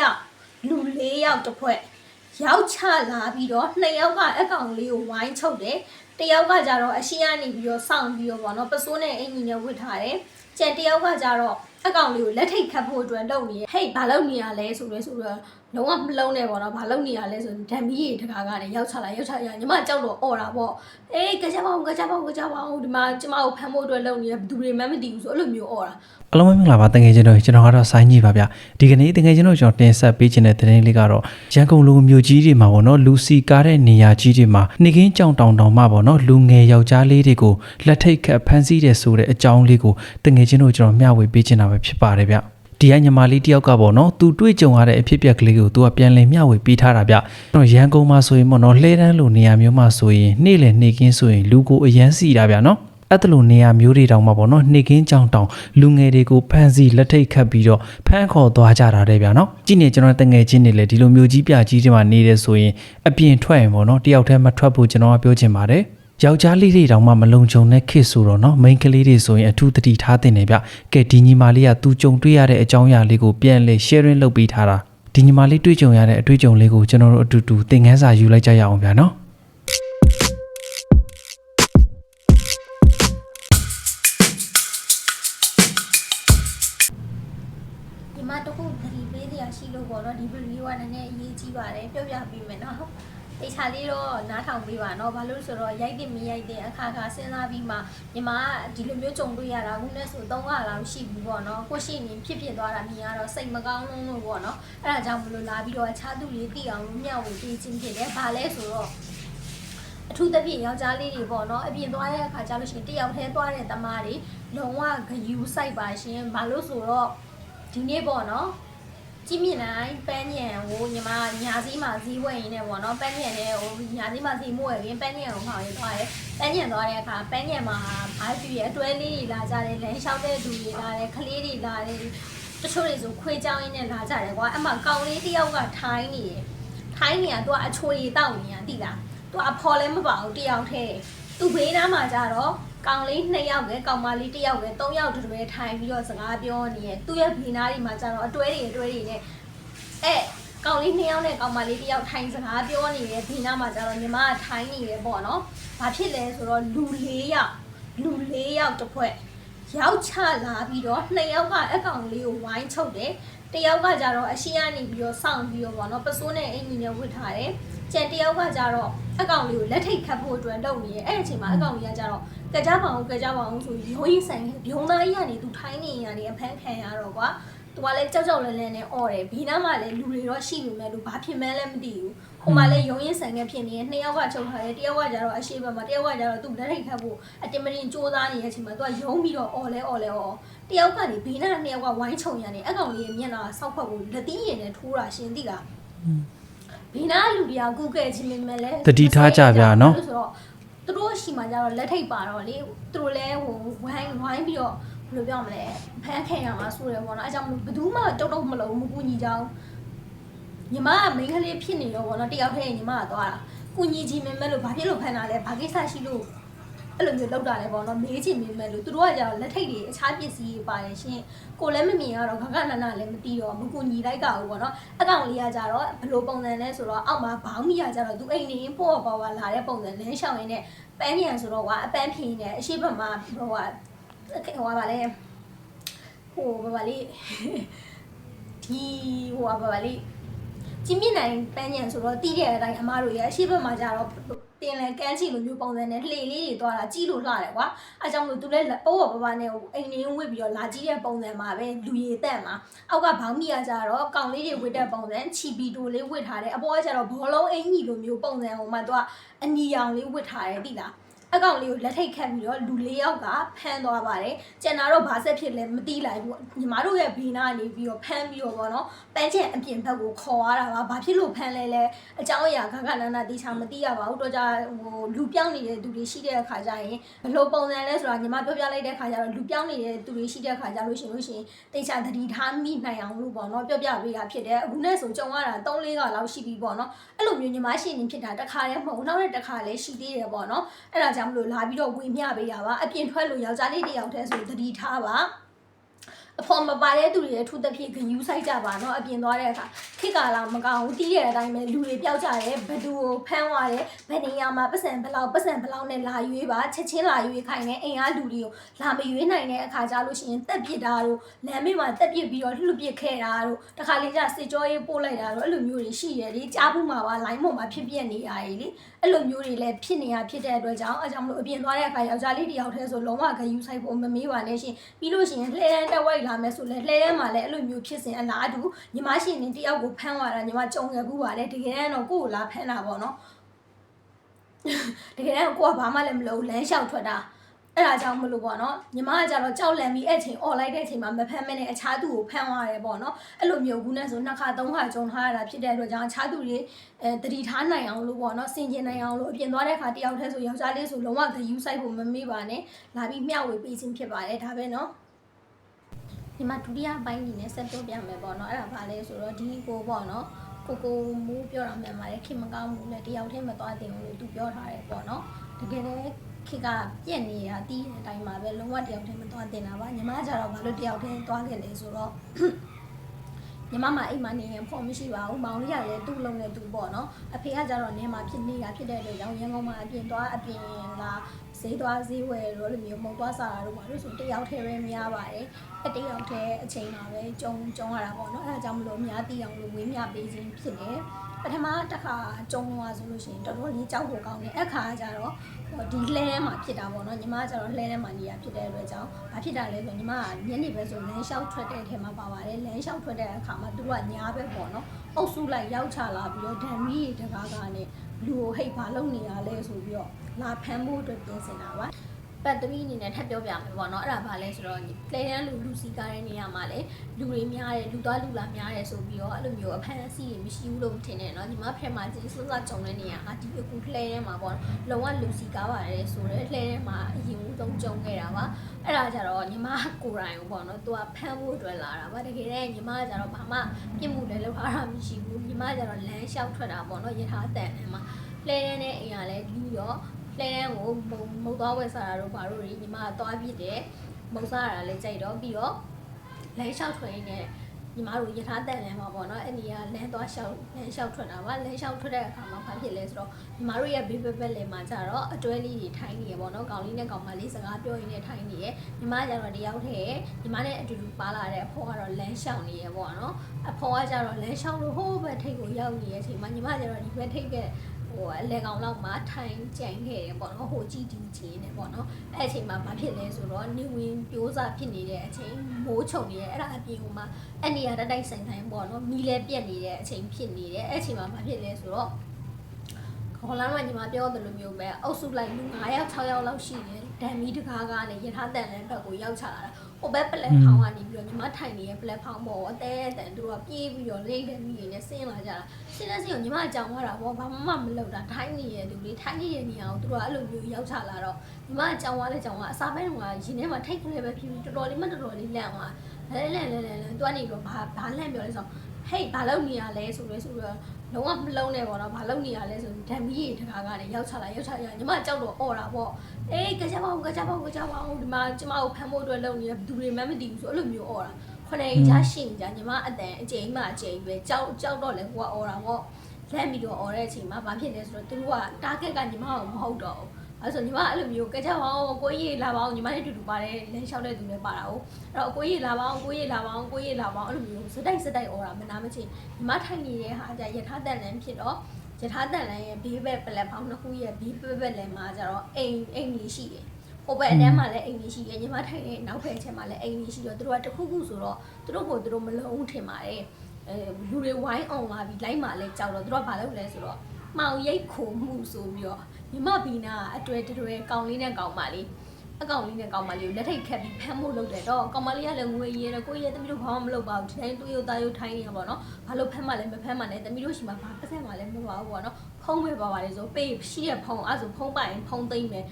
ယောက်လူ၄ယောက်တစ်ဖွဲ့ရောက်ချလာပြီးတော့နှစ်ယောက်ကအကောင်လေးကိုဝိုင်းချုပ်တယ်တယောက်ကကြတော့အရှိကနေပြီးတော့စောင့်ပြီးတော့ဗောနော်ပစိုးနဲ့အင်ဂျင်နဲ့ဝတ်ထားတယ်ကျန်တယောက်ကကြတော့ အကောင်လေးကိုလက်ထိတ်ခတ်ဖို့အတွက်လုပ်နေရဟေးဘာလုပ်နေရလဲဆိုရဲဆိုတော့လုံးဝမလုံးနဲ့ပေါ့နော်ဘာလုပ်နေရလဲဆိုဓာမီရေတကားကနေရောက်ချလာရောက်ချရညီမကြောက်တော့អော်တာပေါ့အေးကြကြပါဦးကြကြပါဦးကြကြပါဦးဒီမှာကျမကိုဖမ်းဖို့အတွက်လုပ်နေရဘယ်သူတွေမှမသိဘူးဆိုအဲ့လိုမျိုးអော်တာအလုံးမင်္ဂလာပါတငယ်ချင်းတို့ကျွန်တော်ကတော့ဆိုင်းကြီးပါဗျဒီကနေ့တငယ်ချင်းတို့ကျွန်တော်တင်ဆက်ပေးခြင်းတဲ့သတင်းလေးကတော့ရန်ကုန်လူမျိုးကြီးတွေမှာပေါ့နော်လူစီကားတဲ့နေရာကြီးတွေမှာနေကင်းကြောင်တောင်တောင်မှာပေါ့နော်လူငယ်ယောက်ျားလေးတွေကိုလက်ထိတ်ခတ်ဖမ်းဆီးတယ်ဆိုတဲ့အကြောင်းလေးကိုတငယ်ချင်းတို့ကျွန်တော်မျှဝေပေးခြင်းတာပဲဖြစ်ပါတယ်ဗျဒီကညီမလေးတယောက်ကပေါ့နော်သူတွေ့ကြုံရတဲ့အဖြစ်အပျက်ကလေးကိုသူကပြန်လည်မျှဝေပေးထားတာဗျကျွန်တော်ရန်ကုန်မှာဆိုရင်ပေါ့နော်လှဲတန်းလိုနေရာမျိုးမှာဆိုရင်နေ့လည်နေကင်းဆိုရင်လူကိုအရန်စီတာဗျနော်အဲ့တလိုနေရာမျိုးတွေတောင်မှပေါ့နော်နှိကင်းကြောင်တောင်လူငယ်တွေကိုဖမ်းဆီးလက်ထိတ်ခတ်ပြီးတော့ဖမ်းခေါ်သွားကြတာတဲ့ဗျာနော်ကြည့်နေကျွန်တော်တငယ်ချင်းတွေလည်းဒီလိုမျိုးကြီးပြကြီးတွေမှာနေတယ်ဆိုရင်အပြင်ထွက်ရင်ပေါ့နော်တယောက်တည်းမထွက်ဖို့ကျွန်တော်ကပြောချင်ပါတယ် ယောက်ျားလေးတွေတောင်မှမလုံခြုံတဲ့ခေတ်ဆိုတော့နော်မိန်းကလေးတွေဆိုရင်အထူးတတိထားတင်နေဗျကဲဒီညီမလေးကသူကြုံတွေ့ရတဲ့အကြောင်းအရာလေးကိုပြန်လဲ sharing လုပ်ပေးထားတာဒီညီမလေးတွေ့ကြုံရတဲ့အတွေ့အကြုံလေးကိုကျွန်တော်တို့အတူတူသင်ခန်းစာယူလိုက်ကြရအောင်ဗျာနော်ဒီမှာတခုသတိပေးစရာရှိလို့ပေါ့နော်ဒီ review ကလည်းနည်းနည်းအရေးကြီးပါတယ်ပြောပြပေးမယ်နော် တေချာလေးတော့နားထောင်ပေးပါနော်ဘာလို့လဲဆိုတော့ရိုက်တင်မရိုက်တင်အခါခါစဉ်းစားပြီးမှညီမကဒီလိုမျိုးကြုံတွေ့ရတာခုနဲ့ဆို3လလောက်ရှိပြီပေါ့နော်ကိုရှိနေဖြစ်ဖြစ်သွားတာမြင်ရတော့စိတ်မကောင်းလုံးလို့ပေါ့နော်အဲ့ဒါကြောင့်မလို့လာပြီးတော့အခြားသူလေးသိအောင်မျှဝေပေးခြင်းဖြစ်တယ်ဘာလဲဆိုတော့အထူးသဖြင့်ယောက်ျားလေးတွေပေါ့နော်အပြင်သွားတဲ့အခါကျလို့ရှိရင်တယောက်တည်းသွားတဲ့တမားတွေလုံးဝဂယူဆိုင်ပါရှင်ဘာလို့ဆိုတော့ဒီနေ့ပေါ့နော် ကြည့်မြင်တိုင်းပန်းညံကိုညီမညာစည်းမှာဈေးဝယ်ရင်းနဲ့ပေါ့နော်ပန်းညံနဲ့ဟိုညာစည်းမှာဈေးမဝယ်ရင်ပန်းညံကိုဖောက်ရသွားတယ်ပန်းညံသွားတဲ့အခါပန်းညံမှာဘာဖြစ်ရအတွဲလေးတွေလာကြတယ်လမ်းလျှောက်တဲ့သူတွေလာတယ်ခလေးတွေလာတယ်တချို့တွေဆိုခွေးကြောင်းရင်းနဲ့လာကြတယ်ကွာအမှကောင်လေးတစ်ယောက်ကထိုင်းနေတယ်ထိုင်းနေရသူကအချိုရီတောက်နေရတိလားသူအဖော်လည်းမပါဘူးတယောက်တည်းသူဘေးနားမှာကြတော့ ကောင်လေး2ယောက်ပဲကောင်မလေး1ယောက်ပဲ3ယောက်တူတူပဲထိုင်ပြီးတော့စကားပြောနေရသူ့ရဲ့ဘေးနားတွေမှာကြတော့အတွဲတွေအတွဲတွေနဲ့အဲကောင်လေး2ယောက်နဲ့ကောင်မလေး1ယောက်ထိုင်စကားပြောနေတယ်ဘေးနားမှာကြတော့ညီမကထိုင်နေတယ်ပေါ့နော်ဘာဖြစ်လဲဆိုတော့လူ၄ယောက်လူ၄ယောက်တစ်ဖွဲ့ရောက်ချလာပြီးတော့2ယောက်ကအကောင်လေးကိုဝိုင်းချုပ်တယ်တယောက်ကကြတော့အရှိကနေပြီးတော့စောင့်ပြီးတော့ပေါ့နော်ပစိုးနဲ့အင်ဂျင်နဲ့ဝတ်ထားတယ် ကျန်တယောက်ကကြတော့အကောင်လေးကိုလက်ထိတ်ခတ်ဖို့အတွက်လုပ်နေရဲ့အဲ့ဒီအချိန်မှာအကောင်လေးကကြတော့ကြကြပါအောင်ကြကြပါအောင်ဆိုရုံးရင်ဆိုင်ဘုံသားကြီးကနေသူထိုင်းနေရနေအဖမ်းခံရတော့ကွာသူကလည်းကြောက်ကြောက်လဲလဲနဲ့អော်တယ်ဘီနားမှာလည်းလူတွေတော့ရှိပြီမဲ့လူဘာဖြစ်မှန်းလည်းမသိဘူးဟိုမှာလည်းရုံးရင်ဆိုင်ကဖြစ်နေရဲ့နှစ်ယောက်ကချုပ်ထားတယ်တယောက်ကကြတော့အရှိဘက်မှာတယောက်ကကြတော့သူလက်ထိတ်ခတ်ဖို့အတင်မတင်စူးစမ်းနေတဲ့အချိန်မှာသူကရုံးပြီးတော့អော်လဲអော်လဲអော်တယောက်ကနေဘီနားနှစ်ယောက်ကဝိုင်းချုံရနေအကောင်လေးရဲ့မျက်နှာဆောက်ဖက်ကိုလက်သီးရင်နဲ့ထိုးတာရှင်သိလား ဘီနာလူတွေက Google ချင်းမြင်မဲ့လဲတတိထားကြဗျာနော်ဆိုတော့သူတို့ရှိမှကြတော့လက်ထိပ်ပါတော့လေသူတို့လဲဟိုဝိုင်းဝိုင်းပြီးတော့ဘယ်လိုပြောမလဲဖမ်းခံရမှာဆိုတယ်ပေါ့နော်အဲကြောင့်မလို့ဘယ်သူမှတုတ်တုတ်မလုံးမကူညီကြအောင်ညီမကမိန်းကလေးဖြစ်နေတော့ပေါ့နော်တယောက်တည်းညီမကသွားတာကူညီချင်မြင်မဲ့လို့ဘာဖြစ်လို့ဖမ်းတာလဲဘာကိစ္စရှိလို့ အဲ့လိုမျိုးလောက်တာလဲပေါ့နော်မေးချင်မြင်မဲ့လို့သူတို့ကကြတော့လက်ထိပ်တွေအခြားပစ္စည်းတွေပါတယ်ရှင်ကိုလည်းမမြင်ရတော့ခကနနလည်းမသိတော့မကူညီလိုက်ကဘူးပေါ့နော်အကောင်လေးကကြတော့ဘယ်လိုပုံစံလဲဆိုတော့အောက်မှာဘောင်းမီကကြတော့သူအိမ်နေပေါ့ပေါ့ပါလာတဲ့ပုံစံလမ်းလျှောက်ရင်းနဲ့ပန်းညံဆိုတော့ကွာအပန်းဖြင်းနေအရှိဘက်မှာဟိုကဟိုကပါလေဟိုဘာပါလေဒီဟိုကဘာပါလေကျင်းမြင့်နိုင်ပန်းညံဆိုတော့တီးတဲ့အတိုင်းအမားတို့ရဲ့အရှိဘက်မှာကျတော့ တင်လန်ကန်းချီလိုမျိုးပုံစံနဲ့လှေလေးတွေသွားတာကြီးလို့လှတယ်ကွာအဲကြောင့်မလို့သူလည်းပိုးပေါ်ပပနဲ့အိမ်နေဝစ်ပြီးတော့လာကြီးတဲ့ပုံစံမှာပဲလူရည်တက်မှာအောက်ကဘောင်းမီကကျတော့ကောင်လေးတွေဝစ်တဲ့ပုံစံချီပီတိုလေးဝစ်ထားတယ်အပေါ်ကကျတော့ဘောလုံးအင်ကြီးလိုမျိုးပုံစံဟိုမှာသူကအနီရောင်လေးဝစ်ထားတယ်သိလား အကောင်လေးကိုလက်ထိတ်ခတ်ပြီးတော့လူလေးယောက်ကဖမ်းသွားပါတယ်။ကျန်တာတော့ဘာဆက်ဖြစ်လဲမသိလိုက်ဘူး။ညီမတို့ရဲ့ဘေးနားကနေပြီးတော့ဖမ်းပြီးတော့ပေါ့နော်။ပန်းချက်အပြင်ဘက်ကိုခေါ်ရတာပါ။ဘာဖြစ်လို့ဖမ်းလဲလဲအကြောင်းအရာခခနာနာတိချာမသိရပါဘူး။တော့ကြဟိုလူပြောင်းနေတဲ့သူတွေရှိတဲ့အခါကျရင်ဘယ်လိုပုံစံလဲဆိုတာညီမပြောပြလိုက်တဲ့အခါကျတော့လူပြောင်းနေတဲ့သူတွေရှိတဲ့အခါကျလို့ရှိရင်လို့ရှိရင်တိချာသတိထားမိနိုင်အောင်လို့ပေါ့နော်ပြောပြပေးတာဖြစ်တယ်။အခုနဲ့ဆိုကြုံရတာ3-4ကလောက်ရှိပြီပေါ့နော်။အဲ့လိုမျိုးညီမရှိနေဖြစ်တာတစ်ခါတည်းမဟုတ်ဘူး။နောက်တစ်ခါလည်းရှိသေးတယ်ပေါ့နော်။အဲ့ဒါကြောင့်မလို့လာပြီးတော့ဝေမျှပေးတာပါ။အပြင်ထွက်လို့ယောက်ျားလေးတစ်ယောက်တည်းဆိုသတိထားပါ။ အဖော်မပါတဲ့သူတွေရဲ့ထူသဖြင့်ဂယူးဆိုင်ကြပါနော်အပြင်သွားတဲ့အခါခိကာလာမကောင်းဘူးတီးတဲ့အတိုင်းပဲလူတွေပျောက်ကြတယ်ဘသူကိုဖမ်းသွားတယ်ဘယ်နေရာမှာပတ်စံဘလောက်ပတ်စံဘလောက်နဲ့လာရွေးပါချက်ချင်းလာရွေးခိုင်းတယ်အိမ်အားလူတွေကိုလာမရွေးနိုင်တဲ့အခါကြလို့ရှိရင်တက်ပစ်တာတို့လမ်းမေးမှာတက်ပစ်ပြီးတော့လှုပ်ပစ်ခဲ့တာတို့တခါလေကျစစ်ကြောရေးပို့လိုက်တာတို့အဲ့လိုမျိုးတွေရှိရလေကြားဘူးမှာပါလိုင်းပေါ်မှာဖြစ်ပြနေရည်လေအဲ့လိုမျိုးတွေလည်းဖြစ်နေရဖြစ်တဲ့အတွက်ကြောင့်အဲကြောင့်မလို့အပြင်သွားတဲ့အခါယောက်ျားလေးတစ်ယောက်တည်းဆိုလုံးဝဂယူးဆိုင်ဖို့မမေးပါနဲ့ရှင်ပြီးလို့ရှိရင်လှဲတန်းတက်ဝိုက်လာမယ်ဆိုလဲလှဲတန်းမှာလည်းအဲ့လိုမျိုးဖြစ်စဉ်အလားတူညီမရှင်နေတယောက်ကိုဖမ်းသွားတာညီမကြုံရဘူးပါလေတကယ်တမ်းတော့ကိုယ့်ကိုလာဖမ်းတာပေါ့နော်တကယ်တမ်းကိုကဘာမှလည်းမလုပ်လမ်းလျှောက်ထွက်တာအဲ့ဒါကြောင့်မလို့ပေါ့နော်ညီမကကြတော့ကြောက်လန့်ပြီးအဲ့ချိန်អော်လိုက်တဲ့အချိန်မှာမဖမ်းမနဲ့အခြားသူကိုဖမ်းသွားတယ်ပေါ့နော်အဲ့လိုမျိုးခုနဲ့ဆိုနှစ်ခါသုံးခါကြုံထားရတာဖြစ်တဲ့အတွက်ကြောင့်အခြားသူတွေအဲတတိထားနိုင်အောင်လို့ပေါ့နော်စင်ကျင်နိုင်အောင်လို့အပြင်သွားတဲ့အခါတယောက်တည်းဆိုယောက်ျားလေးဆိုလုံးဝဂယူးဆိုင်ဖို့မမေ့ပါနဲ့လာပြီးမျှဝေပေးခြင်းဖြစ်ပါတယ်ဒါပဲနော် ဒီမှာဒုတိယပိုင်းအနေနဲ့ဆက်ပြောပြမယ်ပေါ့နော်အဲ့ဒါဘာလဲဆိုတော့ဒီကိုပေါ့နော်ကိုကိုမူးပြောတာမှန်ပါတယ်ခင်မကောင်းဘူးလေတယောက်တည်းမသွားတင်ဘူးလို့သူပြောထားတယ်ပေါ့နော်တကယ်လည်းခေတ်ကပြက်နေတာတီးတဲ့အတိုင်းမှာပဲလုံးဝတယောက်တည်းမသွားတင်တာပါညီမကကြတော့ဘာလို့တယောက်တည်းသွားခဲ့လဲဆိုတော့ ညီမမအိမ်မှာနေရင်ဖော်မရှိပါဘူးမောင်လေးကလည်းသူ့လုံးနဲ့သူပေါ့နော်အဖေကကြတော့နေမှာဖြစ်နေတာဖြစ်တဲ့အတွက်ကြောင့်ရန်ကုန်မှာအပြင်သွားအပြင်လာဈေးသွားဈေးဝယ်တော့လိုမျိုးမုံသွားစားတာတို့ပါလို့ဆိုတယောက်တည်းပဲမရပါတယ်အတယောက်တည်းအချိန်မှာပဲကြုံကြုံရတာပေါ့နော်အဲဒါကြောင့်မလို့အများသိအောင်လို့ဝေးမြပေးခြင်းဖြစ်တယ် ပထမတစ်ခါကြုံသွားဆိုလို့ရှိရင်တော်တော်လေးကြောက်ဖို့ကောင်းတယ်အခါကျတော့ဟိုဒီလှဲထဲမှာဖြစ်တာပေါ့နော်ညီမကကျတော့လှဲထဲမှာနေရဖြစ်တဲ့အတွက်ကြောင့်ဘာဖြစ်တာလဲဆိုညီမကညနေပဲဆိုလမ်းလျှောက်ထွက်တဲ့ထဲမှာပါပါတယ်လမ်းလျှောက်ထွက်တဲ့အခါမှာသူတို့ကညားပဲပေါ့နော်အုပ်စုလိုက်ရောက်ချလာပြီးတော့ဓာမီတကားကနေလူကိုဟိတ်ဘာလုပ်နေရလဲဆိုပြီးတော့လာဖမ်းဖို့အတွက်ပြင်ဆင်တာပါ ပတ်သမီးအနေနဲ့ထပ်ပြောပြမယ်ပေါ့နော်အဲ့ဒါဘာလဲဆိုတော့လေတန်းလူလူစီကားတဲ့နေရာမှာလေလူတွေများတယ်လူသွားလူလာများတယ်ဆိုပြီးတော့အဲ့လိုမျိုးအဖမ်းအဆီးတွေမရှိဘူးလို့ထင်တယ်နော်ညီမဖက်မှာချင်းစွန်းစားကြုံတဲ့နေရာကဒီအခုလှဲထဲမှာပေါ့လုံးဝလူစီကားပါတယ်ဆိုတော့လှဲထဲမှာအရင်ဦးဆုံးကြုံခဲ့တာပါအဲ့ဒါကြတော့ညီမကိုယ်တိုင်ပေါ့နော်သူကဖမ်းဖို့အတွက်လာတာပါတကယ်တည်းညီမကကြတော့ဘာမှပြစ်မှုလည်းလုပ်ထားတာမရှိဘူးညီမကကြတော့လမ်းလျှောက်ထွက်တာပေါ့နော်ယထာတန်ထဲမှာလှဲထဲနဲ့အိမ်ကလည်းလူရော လှဲထဲကိုမုံမုံသွားဝယ်စားတာတို့ဘာလို့လဲညီမကသွားပြစ်တယ်မုံစားရတာလည်းကြိုက်တော့ပြီးတော့လမ်းလျှောက်ထွက်ရင်းနဲ့ညီမတို့ယထာတန်လမ်းမှာပေါ့နော်အဲ့ဒီကလမ်းသွားလျှောက်လမ်းလျှောက်ထွက်တာပါလမ်းလျှောက်ထွက်တဲ့အခါမှာဘာဖြစ်လဲဆိုတော့ညီမတို့ရဲ့ဘေးဘက်ဘက်လယ်မှာကြတော့အတွဲလေးတွေထိုင်းနေရပေါ့နော်ကောင်လေးနဲ့ကောင်မလေးစကားပြောရင်းနဲ့ထိုင်းနေရညီမကြတော့တယောက်တည်းညီမနဲ့အတူတူပါလာတဲ့အဖေကတော့လမ်းလျှောက်နေရပေါ့နော်အဖေကကြတော့လမ်းလျှောက်လို့ဟိုးဘက်ထိပ်ကိုရောက်နေတဲ့အချိန်မှာညီမကြတော့ဒီဘက်ထိပ်က ဟိုအလဲကောင်လောက်မှာထိုင်ကြံခဲ့တယ်ပေါ့နော်ဟိုကြည့်ဒီကြည့်နေပေါ့နော်အဲ့အချိန်မှာဘာဖြစ်လဲဆိုတော့နေဝင်ပြိုးစားဖြစ်နေတဲ့အချိန်မိုးချုံနေရဲ့အဲ့ဒါအပြင်ဟိုမှာအဲ့နေရာတက်တိုက်ဆိုင်ဆိုင်ပေါ့နော်မီးလဲပြက်နေတဲ့အချိန်ဖြစ်နေတယ်အဲ့အချိန်မှာဘာဖြစ်လဲဆိုတော့ခေါ်လာမှညီမပြောသလိုမျိုးပဲအုပ်စုလိုက်လူ9ယောက်6ယောက်လောက်ရှိတယ်ဒံမီတကားကနေရထားတန်လန်းဘက်ကိုရောက်ချလာတာ ဟိုဘက်ပလက်ဖောင်းကနေပြီးတော့ညီမထိုင်နေတဲ့ပလက်ဖောင်းပေါ်အသေးအတန်သူတို့ကပြေးပြီးတော့လိမ့်တဲ့မိတွေနဲ့ဆင်းလာကြတာဆင်းတဲ့ဆင်းကိုညီမကြောင်သွားတာပေါ့ဘာမှမလုပ်တာထိုင်းနေရသူလေးထိုင်းနေတဲ့နေရာကိုသူတို့ကအဲ့လိုမျိုးရောက်ချလာတော့ညီမကြောင်သွားလဲကြောင်သွားအစားပဲတော့ရင်ထဲမှာထိတ်ကလေးပဲဖြစ်ပြီးတော်တော်လေးမတော်တော်လေးလန့်သွားလဲလဲလဲလဲလဲသူကနေပြီးတော့ဘာဘာလန့်ပြောလဲဆိုတော့ ဟေးဘာလုပ်နေရလဲဆိုရဲဆိုတော့လုံးဝမလုံးနဲ့ပေါ့နော်ဘာလုပ်နေရလဲဆိုဓာမီရေတကားကနေရောက်ချလာရောက်ချလာညီမကြောက်တော့អော်တာပေါ့အေးကြကြပါဦးကြကြပါဦးကြကြပါဦးဒီမှာကျမကိုဖမ်းဖို့အတွက်လုပ်နေတယ်ဘယ်သူတွေမှမသိဘူးဆိုအဲ့လိုမျိုးអော်တာခொနဲ့ချာရှင်းကြညီမအတန်အကျိန်မှအကျိန်ပဲကြောက်ကြောက်တော့လဲကိုကអော်တာပေါ့လက်ပြီးတော့អော်တဲ့အချိန်မှာဘာဖြစ်လဲဆိုတော့သူတို့က target ကညီမကိုမဟုတ်တော့ဘူး အဲ့ဆိုညီမအဲ့လိုမျိုးကြကြပါအောင်ကိုကြီးလာပါအောင်ညီမနဲ့အတူတူပါတယ်လမ်းလျှောက်တဲ့သူနဲ့ပါတာ哦အဲ့တော့ကိုကြီးလာပါအောင်ကိုကြီးလာပါအောင်ကိုကြီးလာပါအောင်အဲ့လိုမျိုးစတိုက်စတိုက်អော်တာမနာမချင်းညီမထိုင်နေတဲ့ဟာကြယထာတန်လန်းဖြစ်တော့ယထာတန်လန်းရဲ့ဘေးဘက်ပလက်ဖောင်းနှစ်ခုရဲ့ဘေးဘက်ဘက်လန်းမှာကြတော့အိမ်အိမ်ကြီးရှိတယ်ဟိုဘက်အတန်းမှာလည်းအိမ်ကြီးရှိတယ်ညီမထိုင်တဲ့နောက်ဘက်အချက်မှာလည်းအိမ်ကြီးရှိတော့သူတို့ကတခုခုဆိုတော့သူတို့ကိုသူတို့မလုံးထင်ပါတယ်အဲလူတွေဝိုင်းအောင်လာပြီးလိုက်မှလည်းကြောက်တော့သူတို့ကဘာလုပ်လဲဆိုတော့မှောင်ရိတ်ခုံမှုဆိုပြီးတော့ ညီမဘီနာအတွဲတွဲကောင်လေးနဲ့ကောင်မလေးအကောင်လေးနဲ့ကောင်မလေးကိုလက်ထိတ်ခတ်ပြီးဖမ်းဖို့လုပ်တယ်တော့ကောင်မလေးကလည်းငွေရေးတယ်ကိုကြီးရဲ့တမီးတို့ဘာမှမလုပ်ပါဘူးဒီတိုင်းတွေးရသားရုပ်ထိုင်းနေရပါတော့ဘာလို့ဖမ်းမှလည်းမဖမ်းမှလည်းတမီးတို့ရှိမှဘာပတ်ဆက်မှလည်းမပါဘူးပေါ့နော်ဖုံးပဲပါပါလေဆိုပေးရှိရဖုံးအဲ့ဆိုဖုံးပိုင်ဖုံးသိမ့်မယ်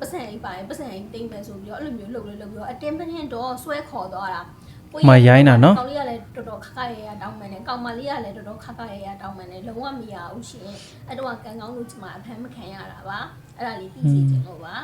ပတ်စံအိမ်ပိုင်ပတ်စံအိမ်သိမ့်မယ်ဆိုပြီးတော့အဲ့လိုမျိုးလုပ်လို့လုပ်ပြီးတော့အတင်းပင်းတော့ဆွဲခေါ်သွားတာ မရိုင်းတာနော်ကောင်လေးကလည်းတော်တော်ခက်ခက်ရရတောင်းမှန်တယ်ကောင်မလေးကလည်းတော်တော်ခက်ခက်ရရတောင်းမှန်တယ်လုံးဝမရဘူးရှင်အဲ့တော့ကံကောင်းလို့ကျမအဖမ်းမခံရတာပါအဲ့ဒါလေးသိစေချင်လို့ပါ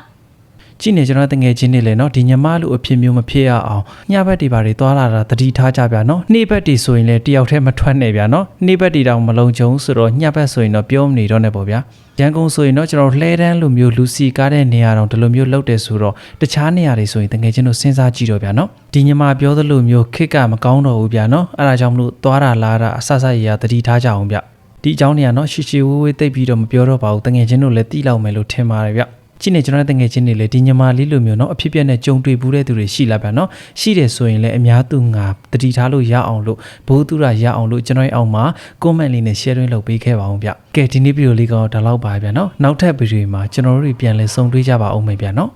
ကြည့်နေကျွန်တော်တငယ်ချင်းတွေလည်းနော်ဒီညမလိုအဖြစ်မျိုးမဖြစ်ရအောင်ညဘက်တွေပါတွေသွားလာတာတတိထားကြဗျာနော်နေ့ဘက်တွေဆိုရင်လည်းတယောက်တည်းမထွက်နဲ့ဗျာနော်နေ့ဘက်တွေတောင်မလုံခြုံဆိုတော့ညဘက်ဆိုရင်တော့ပြောမနေတော့နဲ့ပေါ့ဗျာရန်ကုန်ဆိုရင်တော့ကျွန်တော်လှဲတန်းလိုမျိုးလူစီကားတဲ့နေရာတော့ဒီလိုမျိုးလောက်တယ်ဆိုတော့တခြားနေရာတွေဆိုရင်တကယ်ချင်းတို့စဉ်းစားကြည့်တော့ဗျာနော်ဒီညမာပြောသလိုမျိုးခစ်ကမကောင်းတော့ဘူးဗျာနော်အဲ့ဒါကြောင့်မလို့သွားတာလာတာအဆဆရရတတိထားကြအောင်ဗျဒီအကြောင်းနေရာတော့ရှီရှီဝေးဝေးတိတ်ပြီးတော့မပြောတော့ပါဘူးတကယ်ချင်းတို့လည်းတိလောက်မယ်လို့ထင်ပါတယ်ဗျ ကြည့်နေကျွန်တော်တို့တငယ်ချင်းတွေလည်းဒီညမာလေးလိုမျိုးเนาะအဖြစ်ပြက်နဲ့ကြုံတွေ့ဘူးတဲ့သူတွေရှိလာပြန်เนาะရှိတယ်ဆိုရင်လည်းအများသူငါတတိထားလို့ရအောင်လို့ဘိုးသူရရအောင်လို့ကျွန်တော်ရဲ့အောက်မှာ comment လေးနဲ့ share တွင်းလုပ်ပေးခဲ့ပါအောင်ဗျကဲဒီနေ့ဗီဒီယိုလေးကတော့ဒါလောက်ပါဗျာเนาะနောက်ထပ်ဗီဒီယိုမှာကျွန်တော်တို့တွေပြန်လည်ဆုံတွေ့ကြပါအောင်မယ်ဗျာเนาะ